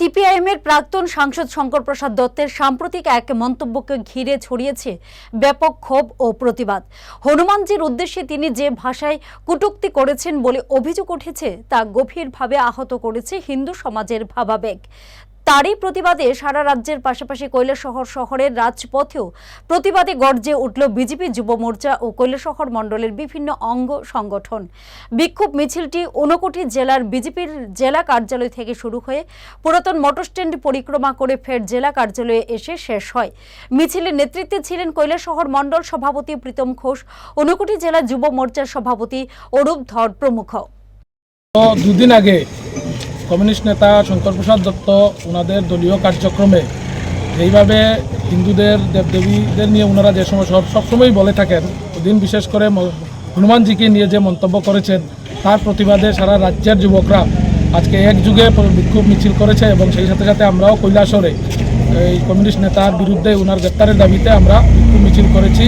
সিপিআইএমের প্রাক্তন সাংসদ শঙ্কর প্রসাদ দত্তের সাম্প্রতিক এক মন্তব্যকে ঘিরে ছড়িয়েছে ব্যাপক ক্ষোভ ও প্রতিবাদ। হনুমানজির উদ্দেশ্যে তিনি যে ভাষায় কুটুক্তি করেছেন বলে অভিযোগ উঠেছে, তা গভীরভাবে আহত করেছে হিন্দু সমাজের ভাবাবেগ। তারই প্রতিবাদে সারা রাজ্যের পাশাপাশি কৈলাসহর শহরের রাজপথেও প্রতিবাদে গর্জে উঠল বিজেপি যুব মোর্চা ও কৈলাসহর মণ্ডলের বিভিন্ন অঙ্গ সংগঠন। বিক্ষোভ মিছিলটি ঊনকোটি জেলার বিজেপির জেলা কার্যালয় থেকে শুরু হয়ে পুরাতন মোটর স্ট্যান্ড পরিক্রমা করে ফের জেলা কার্যালয়ে এসে শেষ হয়। মিছিলের নেতৃত্বে ছিলেন কৈলাসহর মণ্ডল সভাপতি প্রীতম ঘোষ, ঊনকোটি জেলা যুব মোর্চার সভাপতি অরূপ ধর প্রমুখ। দুদিন আগে কমিউনিস্ট নেতা শঙ্কর প্রসাদ দত্ত ওনাদের দলীয় কার্যক্রমে এইভাবে হিন্দুদের, দেবদেবীদের নিয়ে ওনারা যে সময় সব সবসময়ই বলে থাকেন, ওদিন বিশেষ করে হনুমানজিকে নিয়ে যে মন্তব্য করেছেন, তার প্রতিবাদে সারা রাজ্যের যুবকরা আজকে এক যুগে বিক্ষোভ মিছিল করেছে এবং সেই সাথে সাথে আমরাও কৈলাসরে এই কমিউনিস্ট নেতার বিরুদ্ধে ওনার গ্রেপ্তারের দাবিতে আমরা বিক্ষোভ মিছিল করেছি।